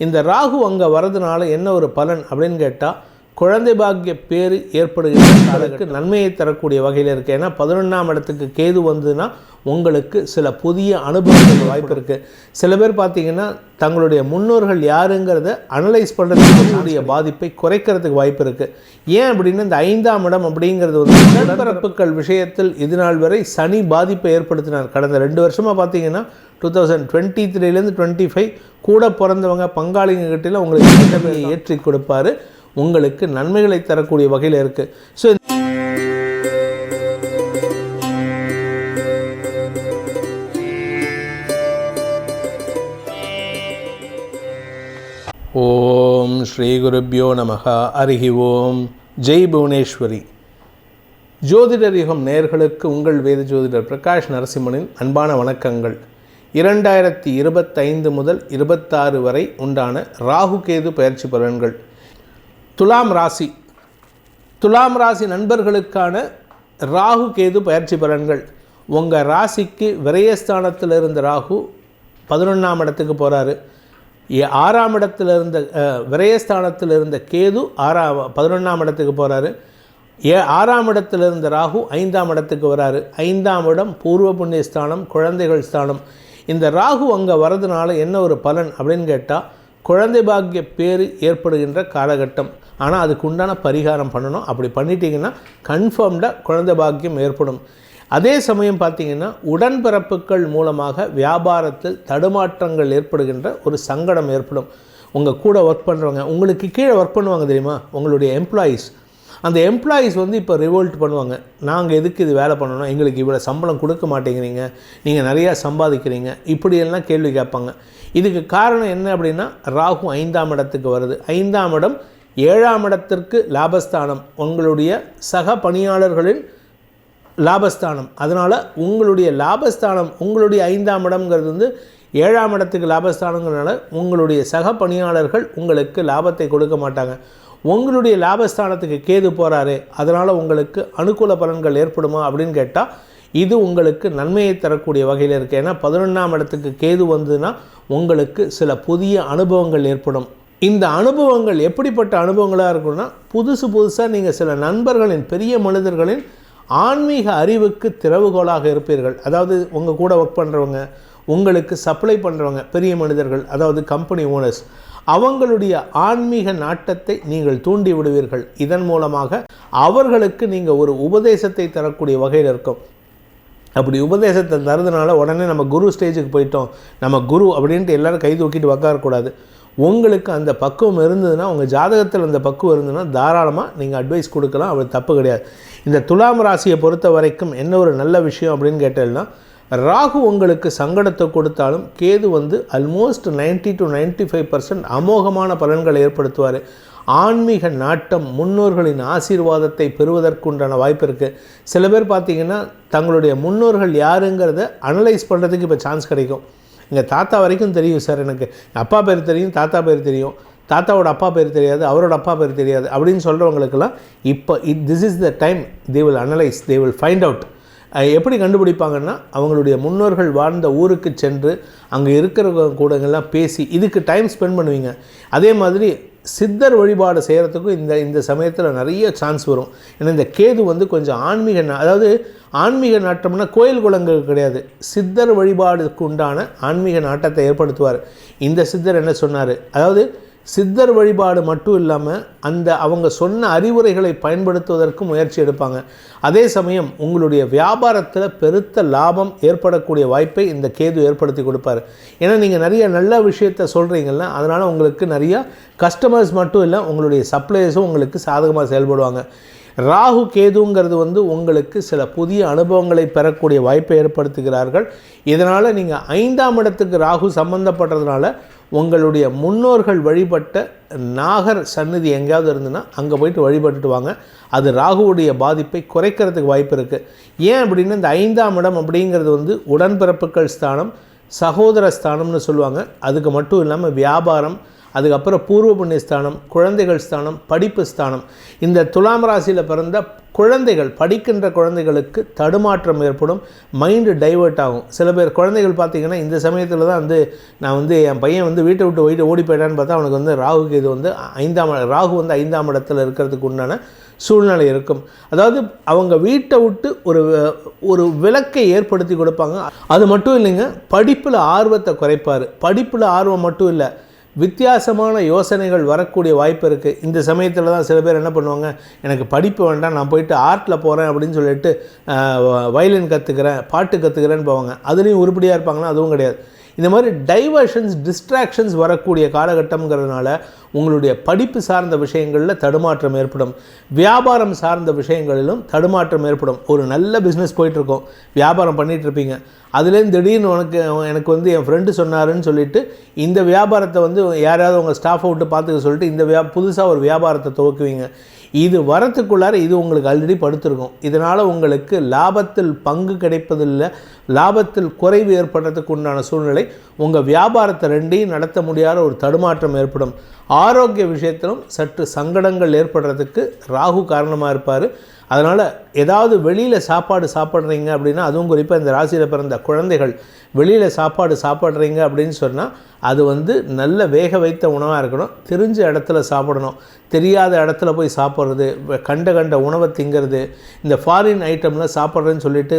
இந்த ராகு அங்கே வரதுனால என்ன ஒரு பலன் அப்படின்னு கேட்டால் குழந்தை பாக்கிய பேர் ஏற்படுகிற நன்மையை தரக்கூடிய வகையில் இருக்குது ஏன்னா பதினொன்றாம் இடத்துக்கு கேது வந்ததுன்னா உங்களுக்கு சில புதிய அனுபவங்கள் வாய்ப்பு இருக்குது சில பேர் பார்த்தீங்கன்னா தங்களுடைய முன்னோர்கள் யாருங்கிறத அனலைஸ் பண்ணுறதுக்கு பாதிப்பை குறைக்கிறதுக்கு வாய்ப்பு இருக்குது ஏன் அப்படின்னா இந்த ஐந்தாம் இடம் அப்படிங்கிறது வந்து உடன்பிறப்புகள் விஷயத்தில் இது நாள் வரை சனி பாதிப்பை ஏற்படுத்தினார். கடந்த ரெண்டு வருஷமாக பார்த்தீங்கன்னா டூ தௌசண்ட் டுவெண்ட்டி த்ரீலேருந்து டுவெண்ட்டி ஃபைவ் கூட பிறந்தவங்க பங்காளிங்க கிட்டே உங்களுக்கு ஏற்றி கொடுப்பாரு. உங்களுக்கு நன்மைகளை தரக்கூடிய வகையில் இருக்குது ஸோ ஓம் ஸ்ரீ குருப்யோ நமக அருகி ஓம். ஜெய் புவனேஸ்வரி. ஜோதிடர் யுகம் நேர்களுக்கு உங்கள் வேத ஜோதிடர் பிரகாஷ் நரசிம்மனின் அன்பான வணக்கங்கள். இரண்டாயிரத்தி இருபத்தைந்து முதல் இருபத்தாறு வரை உண்டான ராகு கேது பயிற்சி பலன்கள். துலாம் ராசி. துலாம் ராசி நண்பர்களுக்கான ராகு கேது பயிற்சி பலன்கள். உங்கள் ராசிக்கு விரயஸ்தானத்தில் இருந்த ராகு பதினொன்றாம் இடத்துக்கு போகிறாரு ஆறாம் இடத்துல இருந்த விரயஸ்தானத்தில் இருந்த கேது ஆறாம் பதினொன்றாம் இடத்துக்கு போகிறாரு ஏ ஆறாம் இடத்துல இருந்த ராகு ஐந்தாம் இடத்துக்கு வராரு. ஐந்தாம் இடம் பூர்வ புண்ணிய ஸ்தானம் குழந்தைகள் ஸ்தானம். இந்த ராகு அங்கே வரதுனால என்ன ஒரு பலன் அப்படின்னு கேட்டால் குழந்தை பாக்கிய பேர் ஏற்படுகின்ற காலகட்டம். ஆனால் அதுக்கு உண்டான பரிகாரம் பண்ணணும். அப்படி பண்ணிட்டீங்கன்னா கன்ஃபார்ம்டாக குழந்தை பாக்கியம் ஏற்படும். அதே சமயம் பார்த்தீங்கன்னா உடன்பிறப்புகள் மூலமாக வியாபாரத்தில் தடுமாற்றங்கள் ஏற்படுகின்ற ஒரு சங்கடம் ஏற்படும். உங்கள் கூட ஒர்க் பண்ணுறவங்க உங்களுக்கு கீழே ஒர்க் பண்ணுவாங்க தெரியுமா? உங்களுடைய எம்ப்ளாயீஸ் அந்த எம்ப்ளாயீஸ் வந்து இப்போ ரிவோல்ட் பண்ணுவாங்க. நாங்கள் எதுக்கு இது வேலை பண்ணணும்? எங்களுக்கு இவ்வளோ சம்பளம் கொடுக்க மாட்டேங்கிறீங்க. நீங்கள் நிறையா சம்பாதிக்கிறீங்க. இப்படியெல்லாம் கேள்வி கேட்பாங்க. இதுக்கு காரணம் என்ன அப்படின்னா ராகு ஐந்தாம் இடத்துக்கு வருது. ஐந்தாம் இடம் ஏழாம் இடத்திற்கு லாபஸ்தானம். உங்களுடைய சக பணியாளர்களின் லாபஸ்தானம். அதனால் உங்களுடைய லாபஸ்தானம் உங்களுடைய ஐந்தாம் இடம்ங்கிறது வந்து ஏழாம் இடத்துக்கு லாபஸ்தானங்கிறனால உங்களுடைய சக பணியாளர்கள் உங்களுக்கு லாபத்தை கொடுக்க மாட்டாங்க. உங்களுடைய லாபஸ்தானத்துக்கு கேது போகிறாரு அதனால் உங்களுக்கு அனுகூல பலன்கள் ஏற்படுமா அப்படின்னு கேட்டால் இது உங்களுக்கு நன்மையை தரக்கூடிய வகையில் இருக்குது ஏன்னா பதினொன்றாம் இடத்துக்கு கேது வந்ததுன்னா உங்களுக்கு சில புதிய அனுபவங்கள் ஏற்படும். இந்த அனுபவங்கள் எப்படிப்பட்ட அனுபவங்களாக இருக்கும்னா புதுசு புதுசாக நீங்கள் சில நண்பர்களின் பெரிய மனிதர்களின் ஆன்மீக அறிவுக்கு திறவுகோலாக இருப்பீர்கள். அதாவது உங்கள் கூட ஒர்க் பண்ணுறவங்க உங்களுக்கு சப்ளை பண்ணுறவங்க பெரிய மனிதர்கள் அதாவது கம்பெனி ஓனர்ஸ் அவங்களுடைய ஆன்மீக நாட்டத்தை நீங்கள் தூண்டி விடுவீர்கள். இதன் மூலமாக அவர்களுக்கு நீங்கள் ஒரு உபதேசத்தை தரக்கூடிய வகையில் இருக்கும். அப்படி உபதேசத்தை தரதுனால உடனே நம்ம குரு ஸ்டேஜுக்கு போயிட்டோம். நம்ம குரு அப்படின்ட்டு எல்லோரும் கை தூக்கிட்டு உக்காரக்கூடாது. உங்களுக்கு அந்த பக்குவம் இருந்ததுன்னா உங்கள் ஜாதகத்தில் அந்த பக்குவம் இருந்ததுன்னா தாராளமாக நீங்கள் அட்வைஸ் கொடுக்கலாம். அப்படி தப்பு கிடையாது. இந்த துலாம் ராசியை பொறுத்த வரைக்கும் என்ன ஒரு நல்ல விஷயம் அப்படின்னு கேட்டேன்னா ராகு உங்களுக்கு சங்கடத்தை கொடுத்தாலும் கேது வந்து அல்மோஸ்ட் 90 டு 95% ஃபைவ் பர்சன்ட் அமோகமான பலன்களை ஏற்படுத்துவார். ஆன்மீக நாட்டம் முன்னோர்களின் ஆசீர்வாதத்தை பெறுவதற்குண்டான வாய்ப்பு இருக்குது சில பேர் பார்த்தீங்கன்னா தங்களுடைய முன்னோர்கள் யாருங்கிறத அனலைஸ் பண்ணுறதுக்கு இப்போ சான்ஸ் கிடைக்கும். எங்கள் தாத்தா வரைக்கும் தெரியும் சார் எனக்கு. அப்பா பேர் தெரியும் தாத்தா பேர் தெரியும். தாத்தாவோட அப்பா பேர் தெரியாது அவரோட அப்பா பேர் தெரியாது அப்படின்னு சொல்கிறவங்களுக்கெல்லாம் இப்போ it this is the time they will analyse they will find out எப்படி கண்டுபிடிப்பாங்கன்னா அவங்களுடைய முன்னோர்கள் வாழ்ந்த ஊருக்கு சென்று அங்கே இருக்கிறவங்க கூடங்கள்லாம் பேசி இதுக்கு டைம் ஸ்பெண்ட் பண்ணுவீங்க. அதே மாதிரி சித்தர் வழிபாடு செய்கிறதுக்கும் இந்த இந்த சமயத்தில் நிறைய சான்ஸ் வரும். ஏன்னா இந்த கேது வந்து கொஞ்சம் ஆன்மீக அதாவது ஆன்மீக நாட்டம்னா கோயில் குளங்கள் கிடையாது. சித்தர் வழிபாடுக்கு உண்டான ஆன்மீக நாட்டத்தை ஏற்படுத்துவார். இந்த சித்தர் என்ன சொன்னார்? அதாவது சித்தர் வழிபாடு மட்டும் இல்லாமல் அந்த அவங்க சொன்ன அறிவுரைகளை பயன்படுத்துவதற்கு முயற்சி எடுப்பாங்க. அதே சமயம் உங்களுடைய வியாபாரத்தில் பெருத்த லாபம் ஏற்படக்கூடிய வாய்ப்பை இந்த கேது ஏற்படுத்தி கொடுப்பாரு. ஏன்னா நீங்கள் நிறைய நல்ல விஷயத்த சொல்கிறீங்கள அதனால் உங்களுக்கு நிறையா கஸ்டமர்ஸ் மட்டும் இல்லை உங்களுடைய சப்ளையர்ஸும் உங்களுக்கு சாதகமாக செயல்படுவாங்க. ராகு கேதுங்கிறது வந்து உங்களுக்கு சில புதிய அனுபவங்களை பெறக்கூடிய வாய்ப்பை ஏற்படுத்துகிறார்கள். இதனால் நீங்கள் ஐந்தாம் இடத்துக்கு ராகு சம்மந்தப்பட்டதுனால உங்களுடைய முன்னோர்கள் வழிபட்ட நாகர் சந்நிதி எங்கேயாவது இருந்துன்னா அங்கே போயிட்டு வழிபட்டுட்டு வாங்க. அது ராகுவுடைய பாதிப்பை குறைக்கிறதுக்கு வாய்ப்பு இருக்குது ஏன் அப்படின்னா இந்த ஐந்தாம் இடம் அப்படிங்கிறது வந்து உடன்பிறப்புகள் ஸ்தானம் சகோதர ஸ்தானம்னு சொல்லுவாங்க. அதுக்கு மட்டும் இல்லாமல் வியாபாரம் அதுக்கப்புறம் பூர்வ புண்ணிய ஸ்தானம் குழந்தைகள் ஸ்தானம் படிப்பு ஸ்தானம். இந்த துலாம் ராசியில் பிறந்த குழந்தைகள் படிக்கின்ற குழந்தைகளுக்கு தடுமாற்றம் ஏற்படும் மைண்டு டைவர்ட் ஆகும். சில பேர் குழந்தைகள் பார்த்திங்கன்னா இந்த சமயத்தில் தான் வந்து நான் வந்து என் பையன் வந்து வீட்டை விட்டு போயிட்டு ஓடி போயிட்டான்னு பார்த்தா அவனுக்கு வந்து ராகுக்கு இது வந்து ஐந்தாம் ராகு வந்து ஐந்தாம் இடத்துல இருக்கிறதுக்கு உண்டான சூழ்நிலை இருக்கும். அதாவது அவங்க வீட்டை விட்டு ஒரு ஒரு விளக்கை ஏற்படுத்தி கொடுப்பாங்க. அது மட்டும் இல்லைங்க படிப்பில் ஆர்வத்தை குறைப்பார். படிப்பில் ஆர்வம் மட்டும் இல்லை வித்தியாசமான யோசனைகள் வரக்கூடிய வாய்ப்பு இருக்குது இந்த சமயத்தில் தான் சில பேர் என்ன பண்ணுவாங்க எனக்கு படிப்பு வேண்டாம் நான் போயிட்டு ஆர்ட்டில் போகிறேன் அப்படின்னு சொல்லிட்டு வயலின் கற்றுக்கிறேன் பாட்டு கற்றுக்கிறேன்னு போவாங்க. அதுலேயும் உருப்படியாக இருப்பாங்கன்னா அதுவும் கிடையாது. இந்த மாதிரி டைவர்ஷன்ஸ் டிஸ்ட்ராக்ஷன்ஸ் வரக்கூடிய காலகட்டங்கிறதுனால உங்களுடைய படிப்பு சார்ந்த விஷயங்களில் தடுமாற்றம் ஏற்படும். வியாபாரம் சார்ந்த விஷயங்களிலும் தடுமாற்றம் ஏற்படும். ஒரு நல்ல பிஸ்னஸ் போயிட்டுருக்கோம். வியாபாரம் பண்ணிகிட்டு இருப்பீங்க அதுலேருந்து திடீர்னு உனக்கு எனக்கு வந்து என் ஃப்ரெண்டு சொன்னாருன்னு சொல்லிட்டு இந்த வியாபாரத்தை வந்து யாராவது உங்கள் ஸ்டாஃபை விட்டு பார்த்துக்க சொல்லிட்டு இந்த வியா புதுசாக ஒரு வியாபாரத்தை துவக்குவீங்க. இது வரத்துக்குள்ளார இது உங்களுக்கு ஆல்ரெடி படுத்திருக்கும். இதனால் உங்களுக்கு லாபத்தில் பங்கு கிடைப்பதில்லை. லாபத்தில் குறைவு ஏற்படுறதுக்கு உண்டான சூழ்நிலை உங்கள் வியாபாரத்தை ரெண்டையும் நடத்த முடியாத ஒரு தடுமாற்றம் ஏற்படும். ஆரோக்கிய விஷயத்திலும் சற்று சங்கடங்கள் ஏற்படுறதுக்கு ராகு காரணமாக இருப்பார். அதனால் ஏதாவது வெளியில் சாப்பாடு சாப்பிட்றீங்க அப்படின்னா அதுவும் குறிப்பாக இந்த ராசியில் பிறந்த குழந்தைகள் வெளியில் சாப்பாடு சாப்பிட்றீங்க அப்படின்னு சொன்னால் அது வந்து நல்ல வேக வைத்த உணவாக இருக்கணும். தெரிஞ்ச இடத்துல சாப்பிடணும். தெரியாத இடத்துல போய் சாப்பிட்றது கண்ட கண்ட உணவை திங்கிறது இந்த ஃபாரின் ஐட்டம்லாம் சாப்பிட்றேன்னு சொல்லிட்டு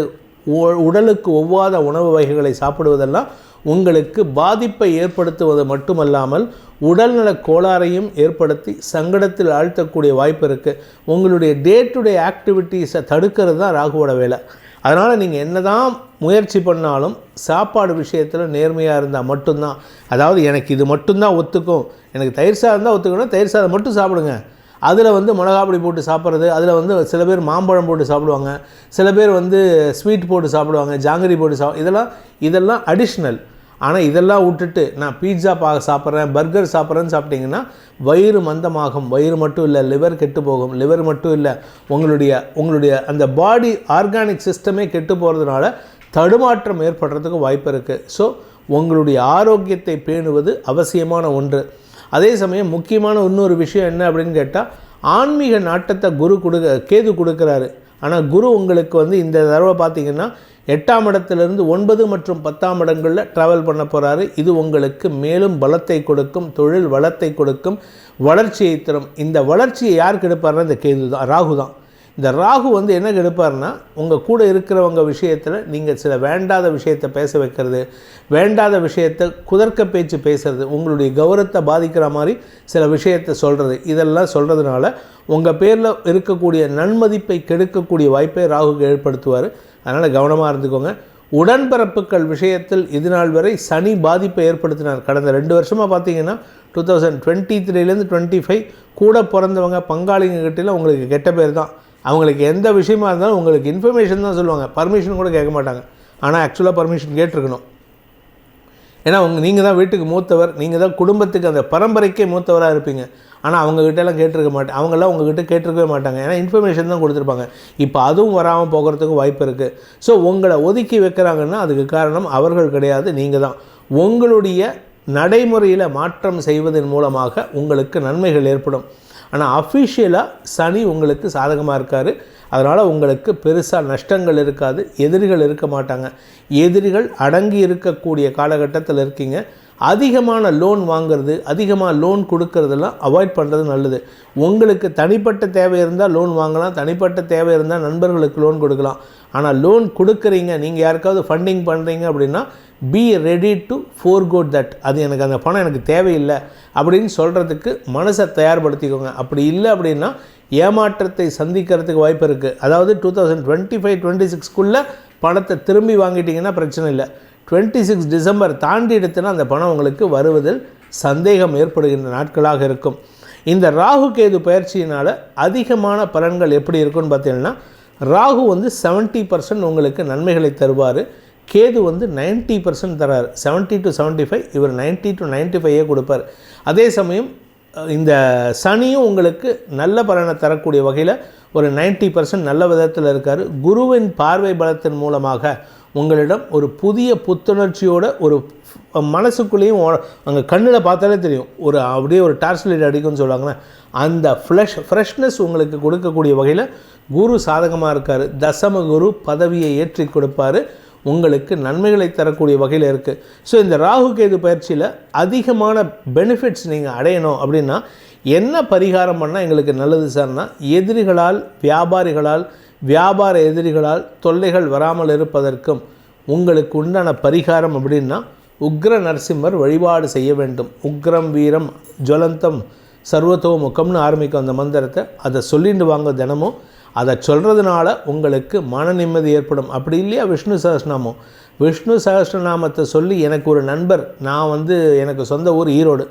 உடலுக்கு ஒவ்வாத உணவு வகைகளை சாப்பிடுவதெல்லாம் உங்களுக்கு பாதிப்பை ஏற்படுத்துவது மட்டுமல்லாமல் உடல்நல கோளாறையும் ஏற்படுத்தி சங்கடத்தில் ஆழ்த்தக்கூடிய வாய்ப்பு இருக்குது உங்களுடைய டே டு டே ஆக்டிவிட்டீஸை தடுக்கிறது தான் ராகுவோட வேலை. அதனால் நீங்கள் என்ன தான் முயற்சி பண்ணாலும் சாப்பாடு விஷயத்தில் நேர்மையாக இருந்தால் மட்டும்தான். அதாவது எனக்கு இது மட்டும்தான் ஒத்துக்கும். எனக்கு தயிர் சாதம் தான் ஒத்துக்கணும் தயிர் சாதம் மட்டும் சாப்பிடுங்க. அதில் வந்து மிளகாப்பொடி போட்டு சாப்பிட்றது அதில் வந்து சில பேர் மாம்பழம் போட்டு சாப்பிடுவாங்க. சில பேர் வந்து ஸ்வீட் போட்டு சாப்பிடுவாங்க ஜாங்கிரி போட்டு சாப்பிடு இதெல்லாம் இதெல்லாம் அடிஷ்னல் ஆனால் இதெல்லாம் விட்டுட்டு நான் பீட்சா பா சாப்பிட்றேன் பர்கர் சாப்பிட்றேன்னு சாப்பிட்டிங்கன்னா வயிறு மந்தமாகும். வயிறு மட்டும் இல்லை லிவர் கெட்டு போகும். லிவர் மட்டும் இல்லை உங்களுடைய உங்களுடைய அந்த பாடி ஆர்கானிக் சிஸ்டமே கெட்டு போகிறதுனால தடுமாற்றம் ஏற்படுறதுக்கு வாய்ப்பு இருக்குது ஸோ உங்களுடைய ஆரோக்கியத்தை பேணுவது அவசியமான ஒன்று. அதே சமயம் முக்கியமான இன்னொரு விஷயம் என்ன அப்படின்னு கேட்டால் ஆன்மீக நாட்டத்தை குரு கொடுக்க கேது கொடுக்குறாரு. ஆனால் குரு உங்களுக்கு வந்து இந்த தடவை பார்த்திங்கன்னா எட்டாம் இடத்திலிருந்து ஒன்பது மற்றும் பத்தாம் இடங்களில் ட்ராவல் பண்ண போகிறாரு இது உங்களுக்கு மேலும் பலத்தை கொடுக்கும் தொழில் வளத்தை கொடுக்கும் வளர்ச்சியை தரும். இந்த வளர்ச்சியை யார் கெடுப்பார்னா இந்த கேது தான் ராகு தான் இந்த ராகு வந்து என்ன கெடுப்பார்னா உங்கள் கூட இருக்கிறவங்க விஷயத்தில் நீங்கள் சில வேண்டாத விஷயத்தை பேச வைக்கிறது வேண்டாத விஷயத்தை குதர்க்க பேச்சு பேசுறது உங்களுடைய கௌரவத்தை பாதிக்கிற மாதிரி சில விஷயத்தை சொல்கிறது இதெல்லாம் சொல்கிறதுனால உங்கள் பேரில் இருக்கக்கூடிய நன்மதிப்பை கெடுக்கக்கூடிய வாய்ப்பை ராகு ஏற்படுத்துவார். அதனால் கவனமாக இருந்துக்கோங்க. உடன்பிறப்புகள் விஷயத்தில் இது நாள் வரை சனி பாதிப்பை ஏற்படுத்தினார். கடந்த ரெண்டு வருஷமாக பார்த்தீங்கன்னா டூ தௌசண்ட் டுவெண்ட்டி த்ரீலேருந்து டுவெண்ட்டி ஃபைவ் கூட பிறந்தவங்க பங்காளிங்க கிட்டே உங்களுக்கு கெட்ட பேர் தான். அவங்களுக்கு எந்த விஷயமா இருந்தாலும் உங்களுக்கு இன்ஃபர்மேஷன் தான் சொல்லுவாங்க. பர்மிஷன் கூட கேட்க மாட்டாங்க. ஆனால் ஆக்சுவலாக பர்மிஷன் கேட்டிருக்கணும். ஏன்னா உங்கள் நீங்கள் தான் வீட்டுக்கு மூத்தவர் நீங்கள் தான் குடும்பத்துக்கு அந்த பரம்பரைக்கே மூத்தவராக இருப்பீங்க. ஆனால் அவங்கக்கிட்டலாம் கேட்டிருக்க மாட்டேன் அவங்களாம் உங்ககிட்ட கேட்டிருக்கவே மாட்டாங்க. ஏன்னா இன்ஃபர்மேஷன் தான் கொடுத்துருப்பாங்க. இப்போ அதுவும் வராமல் போகிறதுக்கு வாய்ப்பு இருக்குது ஸோ உங்களை ஒதுக்கி வைக்கிறாங்கன்னா அதுக்கு காரணம் அவர்கள் கிடையாது நீங்கள் தான். உங்களுடைய நடைமுறையில் மாற்றம் செய்வதன் மூலமாக உங்களுக்கு நன்மைகள் ஏற்படும். ஆனால் அஃபிஷியலாக சனி உங்களுக்கு சாதகமாக இருக்கார். அதனால் உங்களுக்கு பெருசாக நஷ்டங்கள் இருக்காது எதிரிகள் இருக்க மாட்டாங்க. எதிரிகள் அடங்கி இருக்கக்கூடிய காலகட்டத்தில் இருக்கீங்க. அதிகமான லோன் வாங்குறது அதிகமாக லோன் கொடுக்கறதெல்லாம் அவாய்ட் பண்ணுறது நல்லது. உங்களுக்கு தனிப்பட்ட தேவை இருந்தால் லோன் வாங்கலாம் தனிப்பட்ட தேவை இருந்தால் நண்பர்களுக்கு லோன் கொடுக்கலாம். ஆனால் லோன் கொடுக்குறீங்க நீங்கள் யாருக்காவது ஃபண்டிங் பண்ணுறீங்க அப்படின்னா be ready to for court that அது எனக்கு அந்த பணம் எனக்கு தேவையில்லை அப்படின்னு சொல்கிறதுக்கு மனசை தயார்படுத்திக்கோங்க. அப்படி இல்லை அப்படின்னா ஏமாற்றத்தை சந்திக்கிறதுக்கு வாய்ப்பு இருக்குது அதாவது two thousand twenty five twenty சிக்ஸ்க்குள்ளே பணத்தை திரும்பி வாங்கிட்டிங்கன்னா பிரச்சனை இல்லை. டுவெண்ட்டி சிக்ஸ் டிசம்பர் தாண்டி எடுத்துனா அந்த பணம் உங்களுக்கு வருவதில் சந்தேகம் ஏற்படுகின்ற நாட்களாக இருக்கும். இந்த ராகு கேது பயிற்சியினால் அதிகமான பலன்கள் எப்படி இருக்குன்னு பார்த்தீங்கன்னா ராகு வந்து செவன்ட்டி பர்சன்ட் உங்களுக்கு நன்மைகளை தருவார். கேது வந்து நைன்ட்டி பர்சன்ட் தரார். செவன்ட்டி டு செவன்ட்டி ஃபைவ் இவர் நைன்ட்டி டு நைன்ட்டி ஃபைவே கொடுப்பார். அதே சமயம் இந்த சனியும் உங்களுக்கு நல்ல பலனை தரக்கூடிய வகையில் ஒரு நைன்ட்டி பர்சன்ட் நல்ல விதத்தில் இருக்கார். குருவின் பார்வை பலத்தின் மூலமாக உங்களிடம் ஒரு புதிய புத்துணர்ச்சியோட ஒரு மனசுக்குள்ளேயும் அங்கே கண்ணில் பார்த்தாலே தெரியும். ஒரு அப்படியே ஒரு டார்ச் லைட் அடிக்கும்னு சொல்லுவாங்களே அந்த ஃப்ளஷ் ஃப்ரெஷ்னஸ் உங்களுக்கு கொடுக்கக்கூடிய வகையில் குரு சாதகமாக இருக்கார். தசம குரு பதவியை ஏற்றி கொடுப்பார். உங்களுக்கு நன்மைகளை தரக்கூடிய வகையில் இருக்குது ஸோ இந்த ராகு கேது பயிற்சியில் அதிகமான பெனிஃபிட்ஸ் நீங்கள் அடையணும் அப்படின்னா என்ன பரிகாரம் பண்ணால் எங்களுக்கு நல்லது சார்னால் எதிரிகளால் வியாபாரிகளால் வியாபார எதிரிகளால் தொல்லைகள் வராமல் இருப்பதற்கும் உங்களுக்கு உண்டான பரிகாரம் அப்படின்னா உக்ர நரசிம்மர் வழிபாடு செய்ய வேண்டும். உக்ரம் வீரம் ஜுவலந்தம் சர்வத்தோ முக்கம்னு ஆரம்பிக்கும் அந்த மந்திரத்தை. அதை சொல்லிட்டு வாங்க தினமும். அதை சொல்கிறதுனால உங்களுக்கு மன நிம்மதி ஏற்படும். அப்படி இல்லையா விஷ்ணு சகஸ்ரநாமம் விஷ்ணு சகஸ்ரநாமத்தை சொல்லி எனக்கு ஒரு நண்பர் நான் வந்து எனக்கு சொந்த ஊர் ஈரோடு.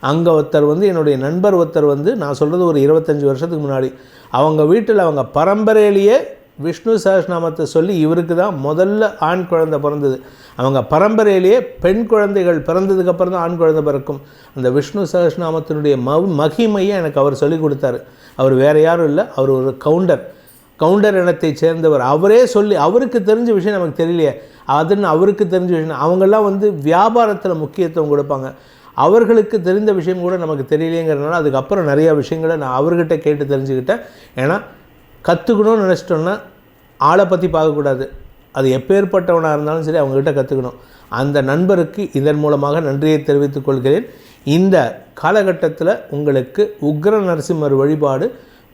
அங்கே ஒருத்தர் வந்து என்னுடைய நண்பர் ஒருத்தர் வந்து நான் சொல்கிறது ஒரு இருபத்தஞ்சி வருஷத்துக்கு முன்னாடி அவங்க வீட்டில் அவங்க பரம்பரையிலேயே விஷ்ணு சகஸ்நாமத்தை சொல்லி இவருக்கு தான் முதல்ல ஆண் குழந்தை பிறந்தது. அவங்க பரம்பரையிலேயே பெண் குழந்தைகள் பிறந்ததுக்கப்புறம் தான் ஆண் குழந்தை பிறக்கும். அந்த விஷ்ணு சகஸ்நாமத்தினுடைய மவு மகிமையை எனக்கு அவர் சொல்லிக் கொடுத்தாரு. அவர் வேறு யாரும் இல்லை அவர் ஒரு கவுண்டர். கவுண்டர் இனத்தை சேர்ந்தவர். அவரே சொல்லி அவருக்கு தெரிஞ்ச விஷயம் நமக்கு தெரியலையே. அதுன்னு அவருக்கு தெரிஞ்ச விஷயம். அவங்கெல்லாம் வந்து வியாபாரத்தில் முக்கியத்துவம் கொடுப்பாங்க. அவர்களுக்கு தெரிந்த விஷயம் கூட நமக்கு தெரியலேங்கிறதுனால அதுக்கப்புறம் நிறையா விஷயங்களை நான் அவர்கிட்ட கேட்டு தெரிஞ்சுக்கிட்டேன். ஏன்னா கற்றுக்கணும்னு நினச்சிட்டோன்னா ஆளை பற்றி பார்க்கக்கூடாது. அது எப்பேற்பட்டவனாக இருந்தாலும் சரி அவங்ககிட்ட கற்றுக்கணும் அந்த நண்பருக்கு இதன் மூலமாக நன்றியை தெரிவித்துக் கொள்கிறேன். இந்த காலகட்டத்தில் உங்களுக்கு உக்ர நரசிம்மர் வழிபாடு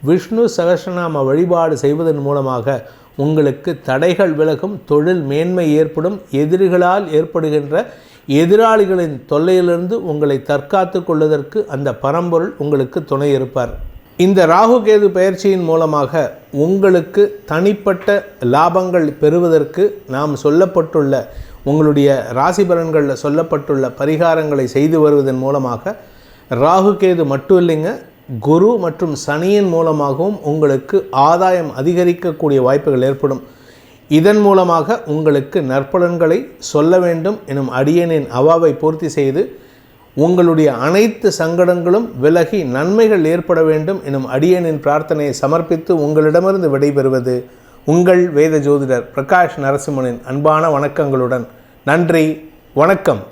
விஷ்ணு சகசநாம வழிபாடு செய்வதன் மூலமாக உங்களுக்கு தடைகள் விலகும் தொழில் மேன்மை ஏற்படும் எதிரிகளால் ஏற்படுகின்ற எதிராளிகளின் தொல்லையிலிருந்து உங்களை தற்காத்து கொள்வதற்கு அந்த பரம்பொருள் உங்களுக்கு துணை இருப்பார். இந்த ராகு கேது பயிற்சியின் மூலமாக உங்களுக்கு தனிப்பட்ட லாபங்கள் பெறுவதற்கு நாம் சொல்லப்பட்டுள்ள உங்களுடைய ராசி பலன்களில் சொல்லப்பட்டுள்ள பரிகாரங்களை செய்து வருவதன் மூலமாக ராகு கேது மட்டும் இல்லைங்க குரு மற்றும் சனியின் மூலமாகவும் உங்களுக்கு ஆதாயம் அதிகரிக்கக்கூடிய வாய்ப்புகள் ஏற்படும். இதன் மூலமாக உங்களுக்கு நற்பலன்களை சொல்ல வேண்டும் எனும் அடியனின் அவாவை பூர்த்தி செய்து உங்களுடைய அனைத்து சங்கடங்களும் விலகி நன்மைகள் ஏற்பட வேண்டும் எனும் அடியனின் பிரார்த்தனையை சமர்ப்பித்து உங்களிடமிருந்து விடைபெறுவது உங்கள் வேத ஜோதிடர் பிரகாஷ் நரசிம்மனின் அன்பான வணக்கங்களுடன். நன்றி வணக்கம்.